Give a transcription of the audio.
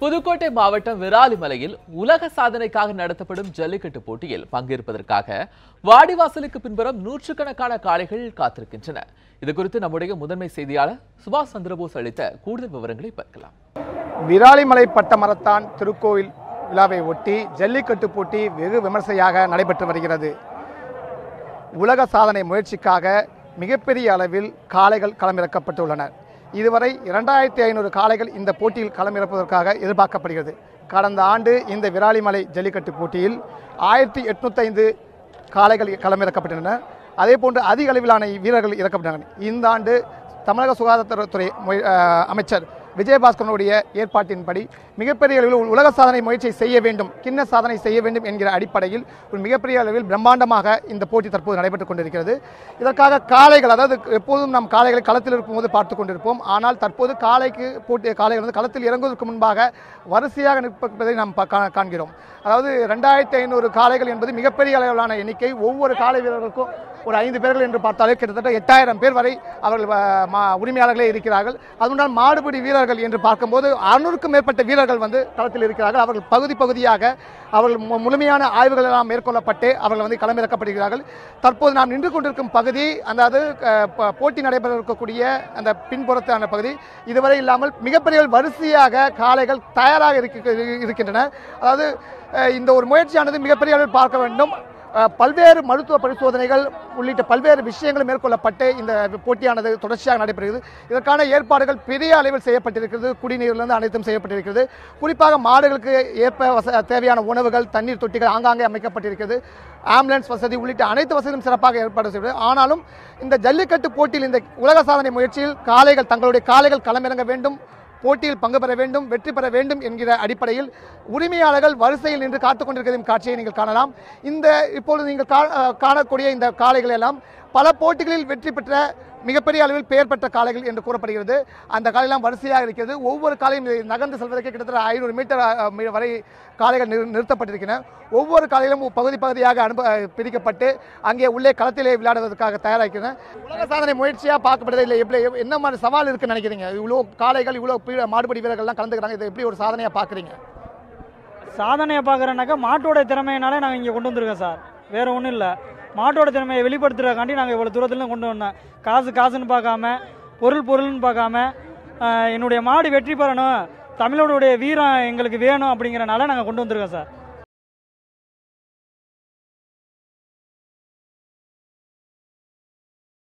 புதுக்கோட்டை மாவட்டம் விராலிமலையில் உலக சாதனைக்காக நடத்தப்படும் ஜல்லிக்கட்டு போட்டியில் பங்கேற்பதற்காக வாடிவாசலுக்கு பின்புறம் நூற்றுக்கணக்கான காளைகள் காத்திருக்கின்றன. இது குறித்து நம்முடைய முதன்மை செய்தியாளர் சுபாஷ் சந்திரபோஸ் அளித்த கூடுதல் விவரங்களை பார்க்கலாம். விராலிமலை பட்டமரத்தான் திருக்கோவில் திருக்கோயில் விழாவை ஒட்டி ஜல்லிக்கட்டு போட்டி வெகு விமர்சையாக நடைபெற்று வருகிறது. உலக சாதனை முயற்சிக்காக மிகப்பெரிய அளவில் காளைகள் களமிறக்கப்பட்டுள்ளன. இதுவரை இரண்டாயிரத்தி ஐநூறு காளைகள் இந்த போட்டியில் களமிறப்பதற்காக எதிர்பார்க்கப்படுகிறது. கடந்த ஆண்டு இந்த விராலிமலை ஜல்லிக்கட்டு போட்டியில் ஆயிரத்தி எட்நூத்தைந்து காளைகள் களமிறக்கப்பட்டன. அதே போன்று அதிக அளவிலான வீரர்கள் இறக்கப்பட்டனர் இந்த ஆண்டு தமிழக சுகாதாரத்துறை அமைச்சர் விஜயபாஸ்கரனுடைய ஏற்பாட்டின்படி மிகப்பெரிய அளவில் உலக சாதனை முயற்சியை செய்ய வேண்டும் கிண்ண சாதனை செய்ய வேண்டும் என்கிற அடிப்படையில் ஒரு மிகப்பெரிய அளவில் பிரம்மாண்டமாக இந்த போட்டி தற்போது நடைபெற்றுக் கொண்டிருக்கிறது. இதற்காக காளைகள் அதாவது எப்போதும் நாம் காளைகளை களத்தில் இருக்கும்போது பார்த்து கொண்டிருப்போம். ஆனால் தற்போது காளைக்கு போட்டி காளைகள் வந்து களத்தில் இறங்குவதற்கு முன்பாக வரிசையாக நிற்பதை நாம் கா- காண்கிறோம். அதாவது ரெண்டாயிரத்தி ஐநூறு காளைகள் என்பது மிகப்பெரிய அளவிலான எண்ணிக்கை. ஒவ்வொரு காளை வீரர்களுக்கும் ஒரு ஐந்து பேர்கள் என்று பார்த்தாலே கிட்டத்தட்ட எட்டாயிரம் பேர் வரை அவர்கள் மா- உரிமையாளர்களே இருக்கிறார்கள். அதனால் மாடுபிடி வீரர்கள் என்று பார்க்கும்போது அறுநூறுக்கும் மேற்பட்ட வீரர்கள் வந்து களத்தில் இருக்கிறார்கள். அவர்கள் பகுதி பகுதியாக அவர்கள் மு- முழுமையான ஆய்வுகள் எல்லாம் மேற்கொள்ளப்பட்டு அவர்கள் வந்து களமிறக்கப்படுகிறார்கள். தற்போது நாம் நின்று கொண்டிருக்கும் பகுதி அதாவது போட்டி நடைபெற இருக்கக்கூடிய அந்த பின்புறத்தான பகுதி இதுவரை இல்லாமல் மிகப்பெரிய வரிசையாக காளைகள் தயாராக இருக்க- இருக்கின்றன. அதாவது இந்த ஒரு முயற்சியானது மிகப்பெரிய அளவில் பார்க்க வேண்டும். பல்வேறு மருத்துவ பரிசோதனைகள் உள்ளிட்ட பல்வேறு விஷயங்கள் மேற்கொள்ளப்பட்டு இந்த போட்டியானது தொடர்ச்சியாக நடைபெறுகிறது. இதற்கான ஏற்பாடுகள் பெரிய அளவில் செய்யப்பட்டிருக்கிறது. குடிநீர்லேருந்து அனைத்தும் செய்யப்பட்டிருக்கிறது. குறிப்பாக மாடுகளுக்கு ஏற்ப வச தேவையான உணவுகள் தண்ணீர் தொட்டிகள் ஆங்காங்கே அமைக்கப்பட்டிருக்கிறது. ஆம்புலன்ஸ் வசதி உள்ளிட்ட அனைத்து வசதியும் சிறப்பாக ஏற்பாடு செய்யப்படுது ஆனாலும் இந்த ஜல்லிக்கட்டு போட்டியில் இந்த உலக சாதனை முயற்சியில் காளைகள் தங்களுடைய காளைகள் களமிறங்க வேண்டும். போட்டியில் பங்கு பெற வேண்டும் வெற்றி பெற வேண்டும் என்கிற அடிப்படையில் உரிமையாளர்கள் வரிசையில் நின்று காத்துக் கொண்டிருக்கும் காட்சியை நீங்கள் காணலாம். இந்த இப்பொழுது நீங்கள் கா- காணக்கூடிய இந்த காளைகள் எல்லாம் பல போட்டிகளில் வெற்றி பெற்ற மிகப்பெரிய அளவில் பெயர் பெற்ற காளைகள் என்று கூறப்படுகிறது. அந்த காலையெல்லாம் வரிசையாக இருக்கிறது. ஒவ்வொரு காலையும் நகர்ந்து செல்வதற்கு கிட்டத்தட்ட ஐநூறு மீட்டர் வரை காளைகள் நிறு- நிறுத்தப்பட்டிருக்கின்றன. ஒவ்வொரு காலையிலும் பகுதி பகுதியாக அனுப்ப பிரிக்கப்பட்டு அங்கே உள்ளே களத்திலே விளையாடுவதற்காக தயாராகின்றன. உலக சாதனை முயற்சியாக பார்க்கப்படுறது இல்லை எப்படி என்ன மாதிரி சவால் இருக்குன்னு நினைக்கிறீங்க? இவ்வளோ காளைகள் இவ்வளோ மாடுபடி வீரர்கள்லாம் கலந்துக்கிறாங்க. இதை எப்படி ஒரு சாதனையாக பார்க்குறீங்க? சாதனையை பார்க்குறேன்னாக்கா மாட்டோட திறமையினாலே நாங்கள் இங்கே கொண்டு வந்திருக்கோம் சார். வேறு ஒன்றும் இல்லை. மாட்டோட திறமையை வெளிப்படுத்துறதுக்காண்டி நாங்கள் இவ்வளோ தூரத்தில் கொண்டு வந்தோம். காசு காசுன்னு பார்க்காம பொருள் பொருள்னு பார்க்காம என்னுடைய மாடு வெற்றி பெறணும் தமிழோடைய வீரம் எங்களுக்கு வேணும் அப்படிங்கிறனால நாங்கள் கொண்டு வந்திருக்கோம் சார்.